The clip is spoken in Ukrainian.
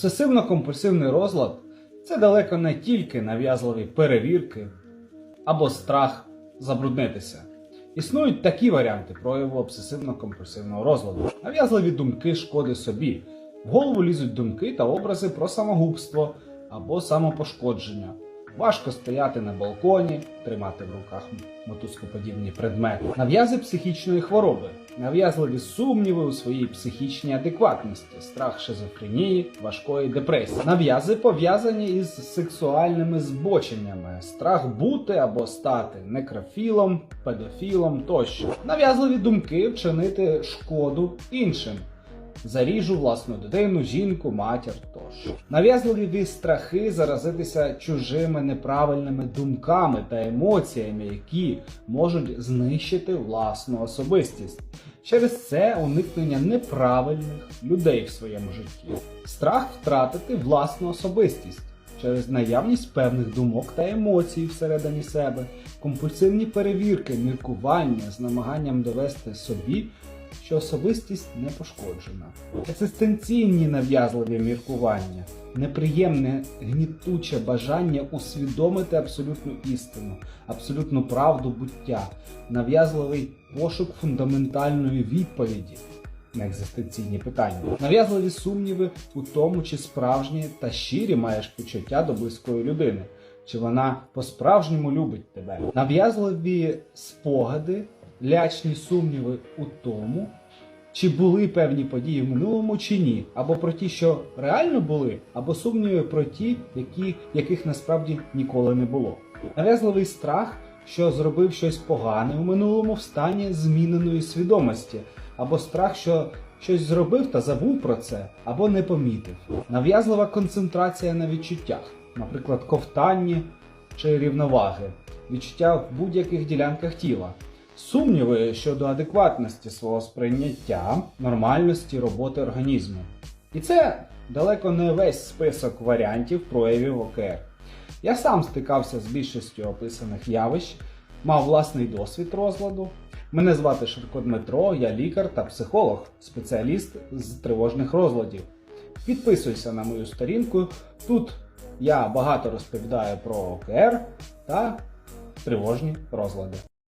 Обсесивно-компульсивний розлад це далеко не тільки нав'язливі перевірки або страх забруднитися. Існують такі варіанти прояву обсесивно-компульсивного розладу. Нав'язливі думки шкоди собі. В голову лізуть думки та образи про самогубство або самопошкодження. Важко стояти на балконі, тримати в руках мотузкоподібні предмети. Нав'язи психічної хвороби, нав'язливі сумніви у своїй психічній адекватності, страх шизофренії, важкої депресії. Нав'язи пов'язані із сексуальними збоченнями, страх бути або стати некрофілом, педофілом тощо. Нав'язливі думки вчинити шкоду іншим. Заріжу власну дитину, жінку, матір тощо. Нав'язливі страхи заразитися чужими неправильними думками та емоціями, які можуть знищити власну особистість. Через це уникнення неправильних людей в своєму житті. Страх втратити власну особистість через наявність певних думок та емоцій всередині себе, компульсивні перевірки, міркування з намаганням довести собі що особистість не пошкоджена. Екзистенційні нав'язливі міркування, неприємне гнітуче бажання усвідомити абсолютну істину, абсолютну правду буття, нав'язливий пошук фундаментальної відповіді на екзистенційні питання, нав'язливі сумніви у тому, чи справжні та щирі маєш почуття до близької людини. Чи вона по-справжньому любить тебе? Нав'язливі спогади лячні сумніви у тому, чи були певні події в минулому чи ні, або про ті, що реально були, або сумніви про ті, які, яких насправді ніколи не було. Нав'язливий страх, що зробив щось погане у минулому в стані зміненої свідомості, або страх, що щось зробив та забув про це, або не помітив. Нав'язлива концентрація на відчуттях, наприклад, ковтанні чи рівноваги, відчуття в будь-яких ділянках тіла. Сумніви щодо адекватності свого сприйняття, нормальності роботи організму. І це далеко не весь список варіантів проявів ОКР. Я сам стикався з більшістю описаних явищ, мав власний досвід розладу. Мене звати Ширко Дмитро, я лікар та психолог, спеціаліст з тривожних розладів. Підписуйся на мою сторінку. Тут я багато розповідаю про ОКР та тривожні розлади.